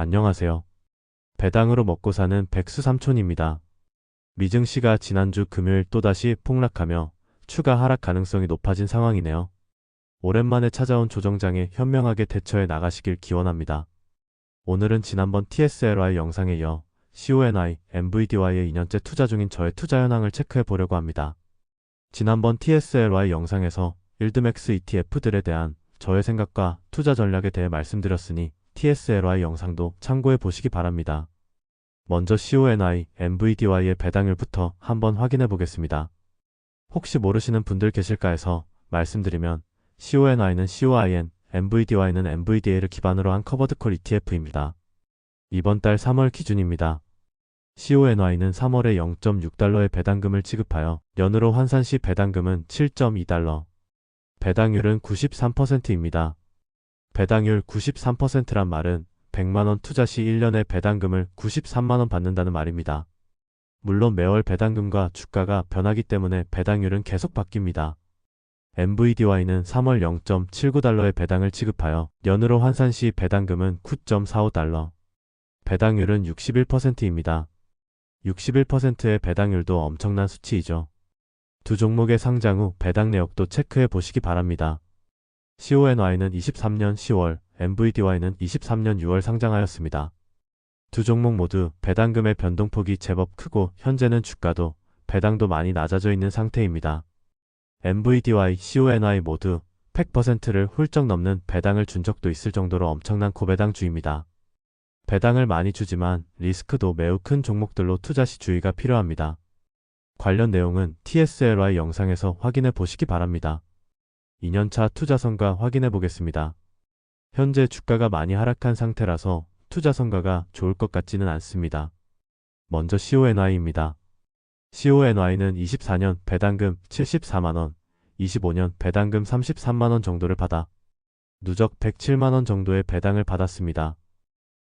안녕하세요. 배당으로 먹고 사는 백수 삼촌입니다. 미증 시가 지난주 금요일 또다시 폭락하며 추가 하락 가능성이 높아진 상황이네요. 오랜만에 찾아온 조정장에 현명하게 대처해 나가시길 기원합니다. 오늘은 지난번 TSLY 영상에 이어 CONI, MVDY의 2년째 투자 중인 저의 투자 현황을 체크해 보려고 합니다. 지난번 TSLY 영상에서 일드맥스 ETF들에 대한 저의 생각과 투자 전략에 대해 말씀드렸으니 TSLY 영상도 참고해 보시기 바랍니다. 먼저 CONI, MVDY의 배당률부터 한번 확인해 보겠습니다. 혹시 모르시는 분들 계실까 해서 말씀드리면 CONI는 COIN, MVDY는 MVDA를 기반으로 한 커버드콜 ETF입니다. 이번 달 3월 기준입니다. CONY는 3월에 0.6달러의 배당금을 지급하여 연으로 환산 시 배당금은 7.2달러, 배당률은 93%입니다. 배당률 93%란 말은 100만원 투자 시 1년에 배당금을 93만원 받는다는 말입니다. 물론 매월 배당금과 주가가 변하기 때문에 배당률은 계속 바뀝니다. MVDY는 3월 0.79달러의 배당을 지급하여 연으로 환산 시 배당금은 9.45달러, 배당률은 61%입니다. 61%의 배당률도 엄청난 수치이죠. 두 종목의 상장 후 배당 내역도 체크해 보시기 바랍니다. CONY는 23년 10월, MVDY는 23년 6월 상장하였습니다. 두 종목 모두 배당금의 변동폭이 제법 크고 현재는 주가도 배당도 많이 낮아져 있는 상태입니다. MVDY, CONY 모두 100%를 훌쩍 넘는 배당을 준 적도 있을 정도로 엄청난 고배당주입니다. 배당을 많이 주지만 리스크도 매우 큰 종목들로 투자 시 주의가 필요합니다. 관련 내용은 TSLY 영상에서 확인해 보시기 바랍니다. 2년차 투자성과 확인해 보겠습니다. 현재 주가가 많이 하락한 상태라서 투자성과가 좋을 것 같지는 않습니다. 먼저 CONY입니다. CONY는 24년 배당금 74만원, 25년 배당금 33만원 정도를 받아 누적 107만원 정도의 배당을 받았습니다.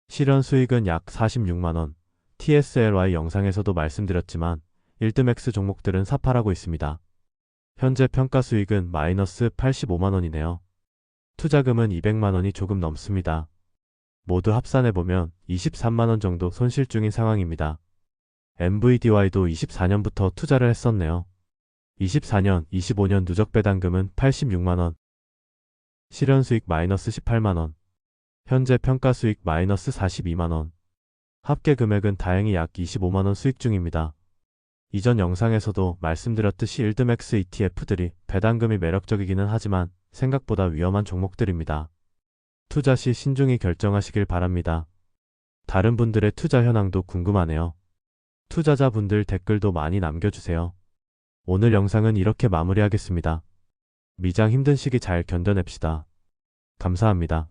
실현 수익은 약 46만원, TSLY 영상에서도 말씀드렸지만 1드맥스 종목들은 사팔하고 있습니다. 현재 평가 수익은 마이너스 85만원이네요. 투자금은 200만원이 조금 넘습니다. 모두 합산해보면 23만원 정도 손실 중인 상황입니다. MVDY도 24년부터 투자를 했었네요. 24년, 25년 누적 배당금은 86만원, 실현 수익 마이너스 18만원, 현재 평가 수익 마이너스 42만원, 합계 금액은 다행히 약 25만원 수익 중입니다. 이전 영상에서도 말씀드렸듯이 1드맥스 ETF들이 배당금이 매력적이기는 하지만 생각보다 위험한 종목들입니다. 투자 시 신중히 결정하시길 바랍니다. 다른 분들의 투자 현황도 궁금하네요. 투자자분들 댓글도 많이 남겨주세요. 오늘 영상은 이렇게 마무리하겠습니다. 미장 힘든 시기 잘 견뎌냅시다. 감사합니다.